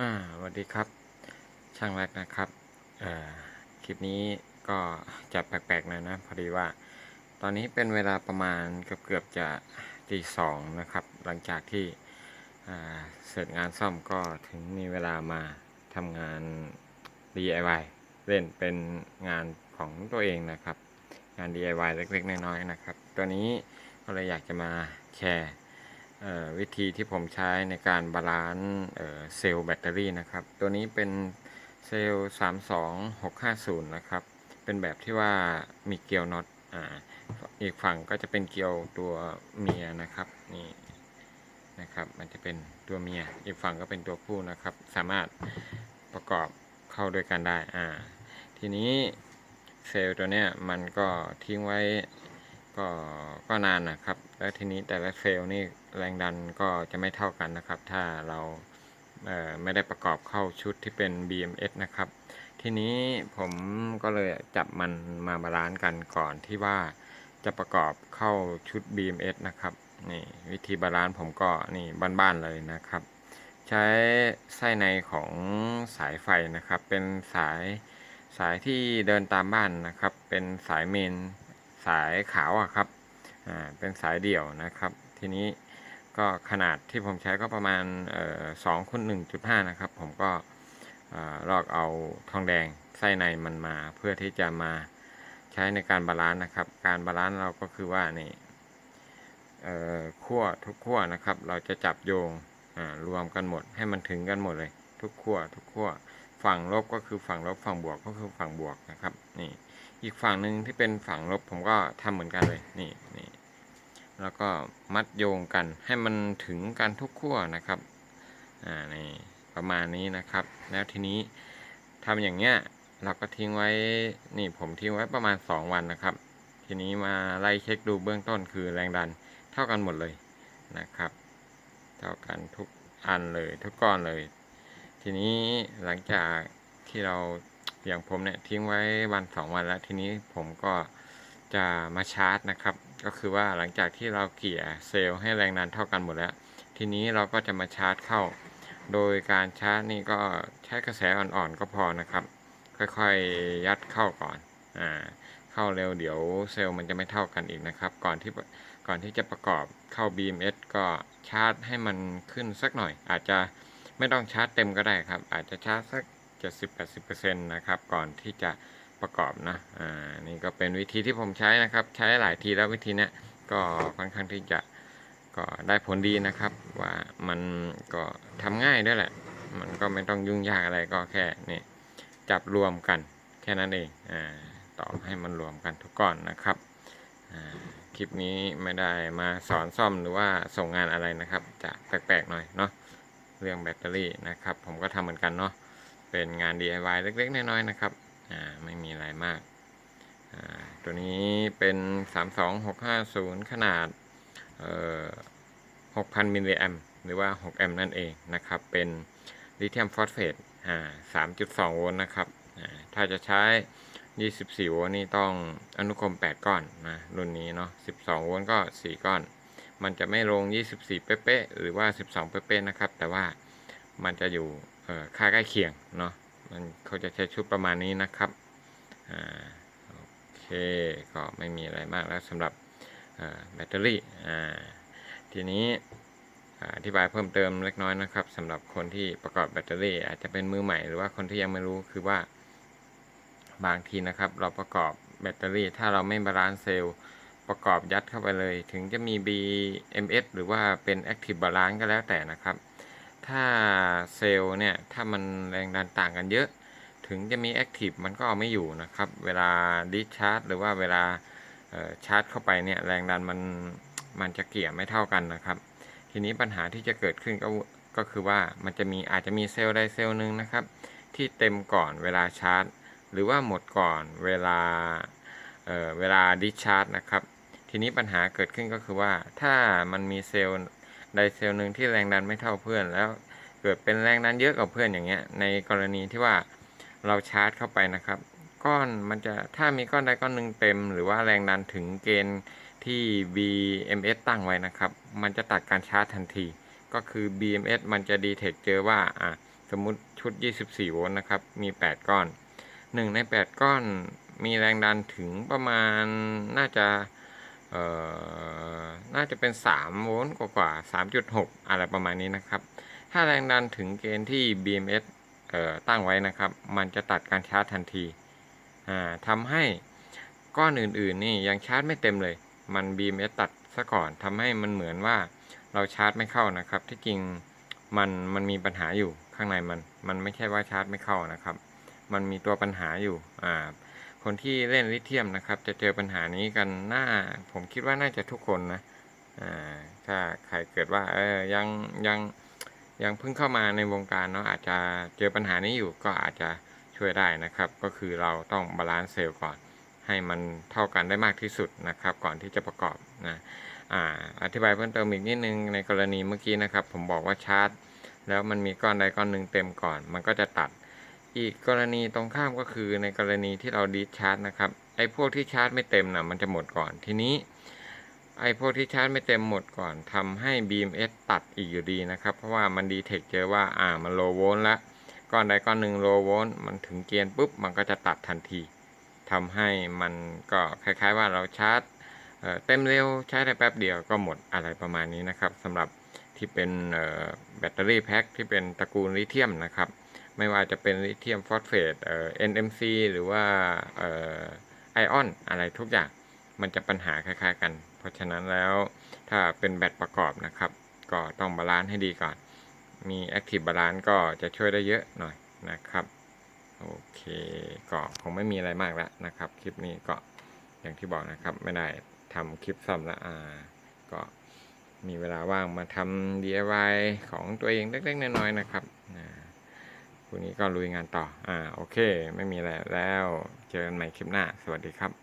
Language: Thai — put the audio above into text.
อ่าสวัสดีครับ ช่างแรกนะครับเอ่อคลิปนี้ก็จะแปลกๆหน่อยนะ พอดีว่า ตอนนี้เป็นเวลาประมาณเกือบเกือบๆจะตีสองนะครับ หลังจากที่เสร็จงานซ่อมก็ถึงมีเวลามาทำงาน DIY เล่นเป็นงานของตัวเองนะครับ งาน DIY เล็กๆ น้อยๆนะครับ ตัวนี้ก็เลยอยากจะมาแชร์ วิธีที่ผมใช้ในการบาลานซ์เซลล์แบตเตอรี่นะครับ ตัวนี้เป็นเซลล์ 32650 นะครับ เป็นแบบที่ว่ามีเกลียวน็อตออีกฝั่งก็จะเป็นเกลียวตัวเมียนะครับนี่นะครับ มันจะเป็นตัวเมีย อีกฝั่งก็เป็นตัวผู้นะครับ สามารถประกอบเข้าด้วยกันได้อ่าทีนี้เซลล์ตัวเนี้ยมันก็ทิ้งไว้ ก็ก็นานนะครับ แล้วทีนี้แต่ละเซลล์นี่แรงดันก็จะไม่เท่ากันนะครับ ถ้าเราเออไม่ได้ประกอบเข้าชุดที่เป็น BMS นะครับ ทีนี้ผมก็เลยจับมันมาบาลานซ์กันก่อนที่ว่าจะประกอบเข้าชุด BMS นะครับนี่วิธีบาลานซ์ผมก็นี่บ้านๆเลยนะครับ ใช้ไส้ในของสายไฟนะครับ เป็นสายสายที่เดินตามบ้านนะครับ เป็นสายเมน สายขาวอะครับอ่าเป็นสายเดี่ยวนะครับ ทีนี้ก็ขนาดที่ผมใช้ก็ประมาณเอ่อสองคูณหนึ่งจุดห้านะครับ ผมก็อ่อลอกเอาทองแดงไส้ในมันมา เพื่อที่จะมาใช้ในการบาลานซ์นะครับ การบาลานซ์เราก็คือว่านี่เอ่อขั้วทุกขั้วนะครับ เราจะจับโยงอ่ารวมกันหมด ให้มันถึงกันหมดเลย ทุกขั้วทุกขั้วฝั่งลบก็คือฝั่งลบฝั่งบวกก็คือฝั่งบวกนะครับนี่ อีกฝั่งหนึ่งที่เป็นฝั่งลบผมก็ทำเหมือนกันเลยนี่นี่แล้วก็มัดโยงกันให้มันถึงกันทุกขั้วนะครับอ่านี่ประมาณนี้นะครับ แล้วทีนี้ทำอย่างเงี้ยเราก็ทิ้งไว้นี่ผมทิ้งไว้ประมาณ 2 วันนะครับ ทีนี้มาไล่เช็คดูเบื้องต้นคือแรงดันเท่ากันหมดเลยนะครับ เท่ากันทุกอันเลยทุกก้อนเลย ทีนี้หลังจากที่เรา อย่างผมเนี่ยทิ้งไว้วันสองวันแล้วทีนี้ผมก็จะมาชาร์จนะครับ ก็คือว่าหลังจากที่เราเกลี่ยเซลล์ให้แรงดันเท่ากันหมดแล้ว ทีนี้เราก็จะมาชาร์จเข้า โดยการชาร์จนี่ก็ใช้กระแสอ่อนๆก็พอนะครับ ค่อยๆยัดเข้าก่อนอ่าเข้าเร็วเดี๋ยวเซลล์มันจะไม่เท่ากันอีกนะครับ ก่อนที่ก่อนที่จะประกอบเข้า BMS ก็ชาร์จให้มันขึ้นสักหน่อย อาจจะไม่ต้องชาร์จเต็มก็ได้ครับ อาจจะชาร์จสัก 70-80%นะครับก่อนที่จะประกอบนะอ่านี่ก็เป็นวิธีที่ผมใช้นะครับ ใช้หลายทีแล้ววิธีเนี้ยก็ค่อนข้างที่จะก็ได้ผลดีนะครับ ว่ามันก็ทำง่ายด้วยแหละ มันก็ไม่ต้องยุ่งยากอะไรก็แค่นี่จับรวมกันแค่นั้นเองอ่าต่อให้มันรวมกันทุกก้อนนะครับอ่าคลิปนี้ไม่ได้มาสอนซ่อมหรือว่าส่งงานอะไรนะครับ จะแปลกๆหน่อยเนาะเรื่องแบตเตอรี่นะครับ ผมก็ทำเหมือนกันเนาะ เป็นงาน DIY เล็ก ๆ น้อย ๆ นะครับ อ่า ไม่มีอะไรมาก อ่า ตัวนี้เป็น 32650 ขนาด เอ่อ 6,000 มิลลิแอมหรือว่า 6 แอมป์นั่นเองนะครับ เป็นลิเธียมฟอสเฟต อ่า 3.2 โวลต์นะครับ อ่า ถ้าจะใช้ 24 โวลต์นี่ต้องอนุกรม 8 ก้อนนะ รุ่นนี้เนาะ 12 โวลต์ก็ 4 ก้อน มันจะไม่ลง 24 เป๊ะๆ หรือว่า 12 เป๊ะๆ นะครับ แต่ว่ามันจะอยู่ ค่าใกล้เคียงเนาะมันเขาจะใช้ชุดประมาณนี้นะครับอ่าโอเคก็ไม่มีอะไรมากแล้วสำหรับแบตเตอรี่อ่าทีนี้อ่าอธิบายเพิ่มเติมเล็กน้อยนะครับสำหรับคนที่ประกอบแบตเตอรี่ อาจจะเป็นมือใหม่หรือว่าคนที่ยังไม่รู้คือว่าบางทีนะครับ เราประกอบแบตเตอรี่ ถ้าเราไม่บาลานซ์เซลล์ประกอบยัดเข้าไปเลย ถึงจะมี BMS หรือว่าเป็น Active Balance ก็แล้วแต่นะครับ ถ้าเซลล์เนี่ย ถ้ามันแรงดันต่างกันเยอะ ถึงจะมี Active มันก็เอาไม่อยู่นะครับ เวลา Discharge หรือว่าเวลาชาร์จเข้าไปเนี่ยแรงดันมันมันจะเกี่ยไม่เท่ากันนะครับ ทีนี้ปัญหาที่จะเกิดขึ้นก็ก็คือว่ามันจะมีอาจจะมีเซลล์ใดเซลล์หนึ่งนะครับ ที่เต็มก่อนเวลาชาร์จ หรือว่าหมดก่อนเวลาเเวลา Discharge นะครับ ทีนี้ปัญหาเกิดขึ้นก็คือว่าถ้ามันมีเซลล์ ใดเซลล์หนึ่งที่แรงดันไม่เท่าเพื่อน แล้วเกิดเป็นแรงดันเยอะกว่าเพื่อนอย่างเงี้ย ในกรณีที่ว่าเราชาร์จเข้าไปนะครับ ก้อนมันจะถ้ามีก้อนใดก้อนหนึ่งเต็ม หรือว่าแรงดันถึงเกณฑ์ที่ BMS ตั้งไว้นะครับ มันจะตัดการชาร์จทันที ก็คือ BMS มันจะดีเทคเจอว่าอะสมมุติชุด 24 โวลต์นะครับ มี 8 ก้อน 1 ใน 8 ก้อนมีแรงดันถึงประมาณน่าจะ เอ่อน่าจะเป็น 3 โวลต์กว่าๆ3.6 อะไรประมาณนี้นะครับ ถ้าแรงดันถึงเกณฑ์ที่ BMS เอ่อตั้งไว้นะครับ มันจะตัดการชาร์จทันทีอ่าทำให้ก้อนอื่นๆนี่ยังชาร์จไม่เต็มเลย มัน BMS ตัดซะก่อนทำให้มันเหมือนว่าเราชาร์จไม่เข้านะครับ ที่จริงมันมันมีปัญหาอยู่ข้างในมัน มันไม่ใช่ว่าชาร์จไม่เข้านะครับ มันมีตัวปัญหาอยู่อ่า คนที่เล่นลิเธียมนะครับ จะเจอปัญหานี้กันน่าผมคิดว่าน่าจะทุกคนนะถ้าใครเกิดว่าเออยังยังยังเพิ่งเข้ามาในวงการเนาะอาจจะเจอปัญหานี้อยู่ก็อาจจะช่วยได้นะครับ ก็คือเราต้องบาลานซ์เซลล์ก่อน ให้มันเท่ากันได้มากที่สุดนะครับ ก่อนที่จะประกอบนะอ่าอธิบายเพิ่มเติมอีกนิดนึงในกรณีเมื่อกี้นะครับ ผมบอกว่าชาร์จ แล้วมันมีก้อนใดก้อนหนึ่งเต็มก่อน มันก็จะตัด อีกกรณีตรงข้ามก็คือในกรณีที่เราดีชาร์จนะครับไอ้พวกที่ชาร์จไม่เต็มนะมันจะหมดก่อนทีนี้ไอ้พวกที่ชาร์จไม่เต็มหมดก่อนทำให้ BMS ตัดอีกอยู่ดีนะครับ เพราะว่ามันดีเทคเจอว่าอ่ามันโลโวลต์ละก้อนใดก้อนหนึ่งโลโวลต์มันถึงเกณฑ์ปุ๊บมันก็จะตัดทันทีทำให้มันก็คล้ายๆว่าเราชาร์จเเต็มเร็วใช้ได้แป๊บเดียวก็หมดอะไรประมาณนี้นะครับสำหรับที่เป็นแบตเตอรี่แพ็คที่เป็นตระกูลลิเธียมนะครับ ไม่ว่าจะเป็นลิเธียมฟอสเฟตเอ่อ NMC หรือว่าเอ่อไอออนอะไรทุกอย่างมันจะปัญหาคล้ายๆกัน เพราะฉะนั้นแล้วถ้าเป็นแบตประกอบนะครับ ก็ต้องบาลานซ์ให้ดีก่อน มี Active Balance ก็จะช่วยได้เยอะหน่อยนะครับโอเคก็คงไม่มีอะไรมากแล้วนะครับ คลิปนี้ก็อย่างที่บอกนะครับ ไม่ได้ทำคลิปซ่อมละอ่าก็มีเวลาว่างมาทำ DIY ของตัวเองเล็กๆน้อยๆนะครับอ่า พรุ่งนี้ก็ลุยงานต่อ อ่า โอเค ไม่มีอะไรแล้ว เจอกันใหม่คลิปหน้า สวัสดีครับ